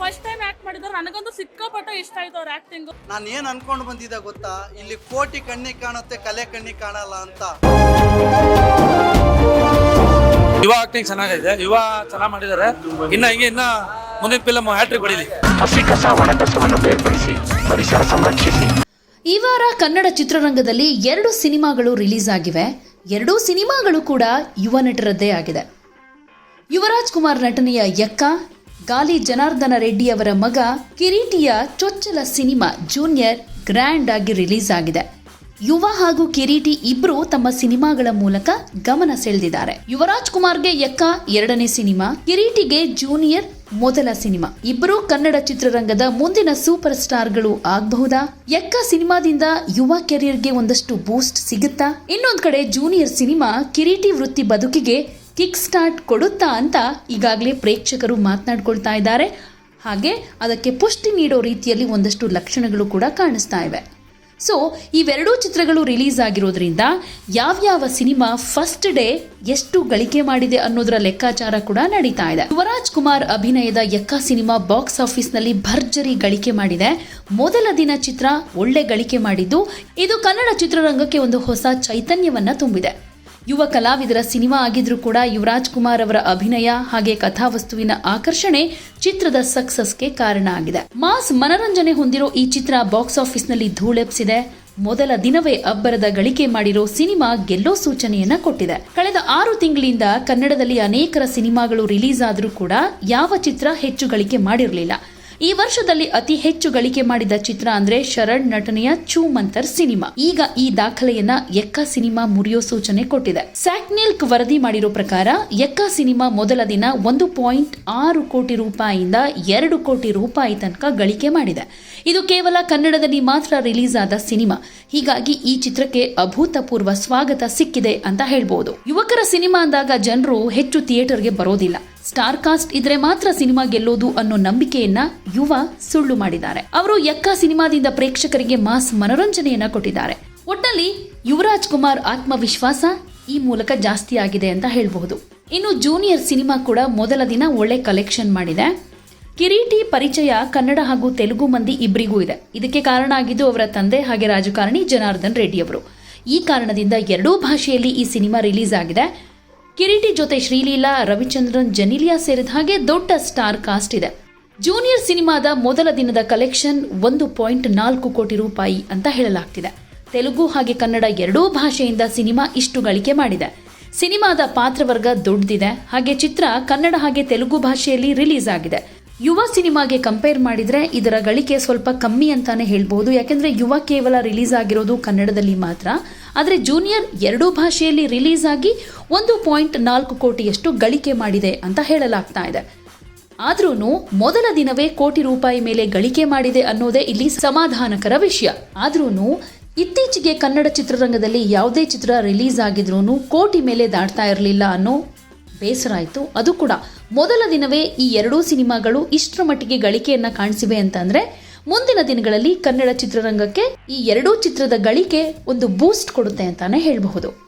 First time act ಮಾಡಿದ್ರು ನನಗಂತೂ ಸಿಕ್ಕಾಪಟ್ಟೆ ಇಷ್ಟ ಆಯ್ತು ಅವ್ರ ಆಕ್ಟಿಂಗ್ ನಾನು ಏನು ಅನ್ಕೊಂಡು ಬಂದಿದ್ದೆ ಗೊತ್ತಾ? ಇಲ್ಲಿ ಕೋಟಿ ಕಣ್ಣಿಗೆ ಕಾಣುತ್ತೆ ಕಲೆ ಕಣ್ಣಿಗೆ ಕಾಣಲ್ಲ ಅಂತ. ಯುವ ಆಕ್ಟಿಂಗ್ ಚೆನ್ನಾಗಿದೆ. ಯುವ ಚೆನ್ನಾಗಿ ಮಾಡಿದ್ದಾರೆ. ಇನ್ನ ಹಿಂಗೆ ಇನ್ನ ಮುಂದಿನ ಫಿಲಮ್ ಹ್ಯಾಟ್ರಿಕ್ ಹೊಡಿಲಿ. ಹಸಿ ಕಸ ಒಣಕಸವನ್ನು ಬೇರ್ಪಡಿಸಿ ಪರಿಸರ ಸಂರಕ್ಷಿಸಿ. ಈ ವಾರ ಕನ್ನಡ ಚಿತ್ರರಂಗದಲ್ಲಿ ಎರಡು ಸಿನಿಮಾಗಳು ರಿಲೀಸ್ ಆಗಿವೆ. ಎರಡೂ ಸಿನಿಮಾಗಳು ಕೂಡ ಯುವ ನಟರದ್ದೇ ಆಗಿದೆ. ಯುವರಾಜ್ ಕುಮಾರ್ ನಟನೆಯ ಯಕ್ಕ ಗಾಲಿ ಜನಾರ್ದನ ರೆಡ್ಡಿ ಅವರ ಮಗ ಕಿರೀಟಿಯ ಚೊಚ್ಚಲ ಸಿನಿಮಾ ಜೂನಿಯರ್ ಗ್ರ್ಯಾಂಡ್ ಆಗಿ ರಿಲೀಸ್ ಆಗಿದೆ. ಯುವ ಹಾಗೂ ಕಿರೀಟಿ ಇಬ್ರು ತಮ್ಮ ಸಿನಿಮಾಗಳ ಮೂಲಕ ಗಮನ ಸೆಳೆದಿದ್ದಾರೆ. ಯುವರಾಜ್ ಕುಮಾರ್ಗೆ ಯಕ್ಕ ಎರಡನೇ ಸಿನಿಮಾ, ಕಿರೀಟಿಗೆ ಜೂನಿಯರ್ ಮೊದಲ ಸಿನಿಮಾ. ಇಬ್ಬರು ಕನ್ನಡ ಚಿತ್ರರಂಗದ ಮುಂದಿನ ಸೂಪರ್ ಸ್ಟಾರ್ಗಳು ಆಗಬಹುದಾ? ಯಕ್ಕ ಸಿನಿಮಾದಿಂದ ಯುವ ಕೆರಿಯರ್ಗೆ ಒಂದಷ್ಟು ಬೂಸ್ಟ್ ಸಿಗುತ್ತಾ? ಇನ್ನೊಂದ್ ಕಡೆ ಜೂನಿಯರ್ ಸಿನಿಮಾ, ಕಿರೀಟಿ ವೃತ್ತಿ ಬದುಕಿಗೆ ಕಿಕ್ ಸ್ಟಾರ್ಟ್ ಕೊಡುತ್ತಾ ಅಂತ ಈಗಾಗಲೇ ಪ್ರೇಕ್ಷಕರು ಮಾತನಾಡ್ಕೊಳ್ತಾ ಇದ್ದಾರೆ. ಹಾಗೆ ಅದಕ್ಕೆ ಪುಷ್ಟಿ ನೀಡೋ ರೀತಿಯಲ್ಲಿ ಒಂದಷ್ಟು ಲಕ್ಷಣಗಳು ಕೂಡ ಕಾಣಿಸ್ತಾ ಇವೆ. ಸೊ ಇವೆರಡೂ ಚಿತ್ರಗಳು ರಿಲೀಸ್ ಆಗಿರೋದ್ರಿಂದ ಯಾವ್ಯಾವ ಸಿನಿಮಾ ಫಸ್ಟ್ ಡೇ ಎಷ್ಟು ಗಳಿಕೆ ಮಾಡಿದೆ ಅನ್ನೋದರ ಲೆಕ್ಕಾಚಾರ ಕೂಡ ನಡೀತಾ ಇದೆ. ಯುವರಾಜ್ ಕುಮಾರ್ ಅಭಿನಯದ ಯಕ್ಕ ಸಿನಿಮಾ ಬಾಕ್ಸ್ ಆಫೀಸ್ನಲ್ಲಿ ಭರ್ಜರಿ ಗಳಿಕೆ ಮಾಡಿದೆ. ಮೊದಲ ದಿನ ಚಿತ್ರ ಒಳ್ಳೆ ಗಳಿಕೆ ಮಾಡಿದ್ದು. ಇದು ಕನ್ನಡ ಚಿತ್ರರಂಗಕ್ಕೆ ಒಂದು ಹೊಸ ಚೈತನ್ಯವನ್ನ ತುಂಬಿದೆ. ಯುವ ಕಲಾವಿದರ ಸಿನಿಮಾ ಆಗಿದ್ರೂ ಕೂಡ ಯುವರಾಜ್ ಕುಮಾರ್ ಅವರ ಅಭಿನಯ ಹಾಗೆ ಕಥಾವಸ್ತುವಿನ ಆಕರ್ಷಣೆ ಚಿತ್ರದ ಸಕ್ಸಸ್ಗೆ ಕಾರಣ ಆಗಿದೆ. ಮಾಸ್ ಮನರಂಜನೆ ಹೊಂದಿರೋ ಈ ಚಿತ್ರ ಬಾಕ್ಸ್ ಆಫೀಸ್ನಲ್ಲಿ ಧೂಳೆಪ್ಸಿದೆ ಮೊದಲ ದಿನವೇ ಅಬ್ಬರದ ಗಳಿಕೆ ಮಾಡಿರೋ ಸಿನಿಮಾ ಗೆಲ್ಲೋ ಸೂಚನೆಯನ್ನ ಕೊಟ್ಟಿದೆ. ಕಳೆದ ಆರು ತಿಂಗಳಿಂದ ಕನ್ನಡದಲ್ಲಿ ಅನೇಕರ ಸಿನಿಮಾಗಳು ರಿಲೀಸ್ ಆದರೂ ಕೂಡ ಯಾವ ಚಿತ್ರ ಹೆಚ್ಚು ಗಳಿಕೆ ಮಾಡಿರಲಿಲ್ಲ. ಈ ವರ್ಷದಲ್ಲಿ ಅತಿ ಹೆಚ್ಚು ಗಳಿಕೆ ಮಾಡಿದ ಚಿತ್ರ ಅಂದ್ರೆ ಶರಣ್ ನಟನೆಯ ಚೂಮಂತರ್ ಸಿನಿಮಾ. ಈಗ ಈ ದಾಖಲೆಯನ್ನ ಎಕ್ಕ ಸಿನಿಮಾ ಮುರಿಯೋ ಸೂಚನೆ ಕೊಟ್ಟಿದೆ. ಸ್ಯಾಕ್ನಿಲ್ಕ್ ವರದಿ ಮಾಡಿರೋ ಪ್ರಕಾರ, ಎಕ್ಕ ಸಿನಿಮಾ ಮೊದಲ ದಿನ ಒಂದು ಪಾಯಿಂಟ್ ಆರು ಕೋಟಿ ರೂಪಾಯಿಯಿಂದ ಎರಡು ಕೋಟಿ ರೂಪಾಯಿ ತನಕ ಗಳಿಕೆ ಮಾಡಿದೆ. ಇದು ಕೇವಲ ಕನ್ನಡದಲ್ಲಿ ಮಾತ್ರ ರಿಲೀಸ್ ಆದ ಸಿನಿಮಾ. ಹೀಗಾಗಿ ಈ ಚಿತ್ರಕ್ಕೆ ಅಭೂತಪೂರ್ವ ಸ್ವಾಗತ ಸಿಕ್ಕಿದೆ ಅಂತ ಹೇಳ್ಬೋದು. ಯುವಕರ ಸಿನಿಮಾ ಅಂದಾಗ ಜನರು ಹೆಚ್ಚು ಥಿಯೇಟರ್ಗೆ ಬರೋದಿಲ್ಲ. ಸ್ಟಾರ್ ಕಾಸ್ಟ್ ಇದ್ರೆ ಮಾತ್ರ ಸಿನಿಮಾ ಗೆಲ್ಲೋದು ಅನ್ನೋ ನಂಬಿಕೆಯನ್ನ ಯುವ ಸುಳ್ಳು ಮಾಡಿದ್ದಾರೆ. ಅವರು ಯಕ್ಕ ಸಿನಿಮಾದಿಂದ ಪ್ರೇಕ್ಷಕರಿಗೆ ಮಾಸ್ ಮನೋರಂಜನೆಯನ್ನ ಕೊಟ್ಟಿದ್ದಾರೆ. ಒಟ್ಟಲ್ಲಿ ಯುವರಾಜ್ ಕುಮಾರ್ ಆತ್ಮವಿಶ್ವಾಸ ಈ ಮೂಲಕ ಜಾಸ್ತಿ ಆಗಿದೆ ಅಂತ ಹೇಳಬಹುದು. ಇನ್ನು ಜೂನಿಯರ್ ಸಿನಿಮಾ ಕೂಡ ಮೊದಲ ದಿನ ಒಳ್ಳೆ ಕಲೆಕ್ಷನ್ ಮಾಡಿದೆ. ಕಿರೀಟಿ, ಪರಿಚಯ, ಕನ್ನಡ ಹಾಗೂ ತೆಲುಗು ಮಂದಿ ಇಬ್ಬರಿಗೂ ಇದೆ. ಇದಕ್ಕೆ ಕಾರಣ ಆಗಿದ್ದು ಅವರ ತಂದೆ ಹಾಗೆ ರಾಜಕಾರಣಿ ಜನಾರ್ದನ್ ರೆಡ್ಡಿ ಅವರು. ಈ ಕಾರಣದಿಂದ ಎರಡೂ ಭಾಷೆಯಲ್ಲಿ ಈ ಸಿನಿಮಾ ರಿಲೀಸ್ ಆಗಿದೆ. ಕಿರೀಟಿ ಜೊತೆ ಶ್ರೀಲೀಲಾ, ರವಿಚಂದ್ರನ್, ಜನಿಲಿಯಾ ಸೇರಿದ ಹಾಗೆ ದೊಡ್ಡ ಸ್ಟಾರ್ ಕಾಸ್ಟ್ ಇದೆ. ಜೂನಿಯರ್ ಸಿನಿಮಾದ ಮೊದಲ ದಿನದ ಕಲೆಕ್ಷನ್ ಒಂದು ಪಾಯಿಂಟ್ ನಾಲ್ಕು ಕೋಟಿ ರೂಪಾಯಿ ಅಂತ ಹೇಳಲಾಗ್ತಿದೆ. ತೆಲುಗು ಹಾಗೆ ಕನ್ನಡ ಎರಡೂ ಭಾಷೆಯಿಂದ ಸಿನಿಮಾ ಇಷ್ಟು ಗಳಿಕೆ ಮಾಡಿದೆ. ಸಿನಿಮಾದ ಪಾತ್ರವರ್ಗ ದೊಡ್ಡದಿದೆ ಹಾಗೆ ಚಿತ್ರ ಕನ್ನಡ ಹಾಗೆ ತೆಲುಗು ಭಾಷೆಯಲ್ಲಿ ರಿಲೀಸ್ ಆಗಿದೆ. ಯುವ ಸಿನಿಮಾಗೆ ಕಂಪೇರ್ ಮಾಡಿದ್ರೆ ಇದರ ಗಳಿಕೆ ಸ್ವಲ್ಪ ಕಮ್ಮಿ ಅಂತಾನೆ ಹೇಳ್ಬೋದು. ಯಾಕೆಂದರೆ ಯುವ ಕೇವಲ ರಿಲೀಸ್ ಆಗಿರೋದು ಕನ್ನಡದಲ್ಲಿ ಮಾತ್ರ. ಆದರೆ ಜೂನಿಯರ್ ಎರಡೂ ಭಾಷೆಯಲ್ಲಿ ರಿಲೀಸ್ ಆಗಿ ಒಂದು ಪಾಯಿಂಟ್ ನಾಲ್ಕು ಕೋಟಿಯಷ್ಟು ಗಳಿಕೆ ಮಾಡಿದೆ ಅಂತ ಹೇಳಲಾಗ್ತಾ ಇದೆ. ಆದ್ರೂ ಮೊದಲ ದಿನವೇ ಕೋಟಿ ರೂಪಾಯಿ ಮೇಲೆ ಗಳಿಕೆ ಮಾಡಿದೆ ಅನ್ನೋದೇ ಇಲ್ಲಿ ಸಮಾಧಾನಕರ ವಿಷಯ. ಆದ್ರೂ ಇತ್ತೀಚೆಗೆ ಕನ್ನಡ ಚಿತ್ರರಂಗದಲ್ಲಿ ಯಾವುದೇ ಚಿತ್ರ ರಿಲೀಸ್ ಆಗಿದ್ರೂ ಕೋಟಿ ಮೇಲೆ ದಾಟ್ತಾ ಇರಲಿಲ್ಲ ಅನ್ನೋ ಬೇಸರ ಆಯಿತು. ಅದು ಕೂಡ ಮೊದಲ ದಿನವೇ ಈ ಎರಡೂ ಸಿನಿಮಾಗಳು ಇಷ್ಟರ ಮಟ್ಟಿಗೆ ಗಳಿಕೆಯನ್ನ ಕಾಣಿಸಿವೆ ಅಂತಂದ್ರೆ ಮುಂದಿನ ದಿನಗಳಲ್ಲಿ ಕನ್ನಡ ಚಿತ್ರರಂಗಕ್ಕೆ ಈ ಎರಡೂ ಚಿತ್ರದ ಗಳಿಕೆ ಒಂದು ಬೂಸ್ಟ್ ಕೊಡುತ್ತೆ ಅಂತಾನೆ ಹೇಳಬಹುದು.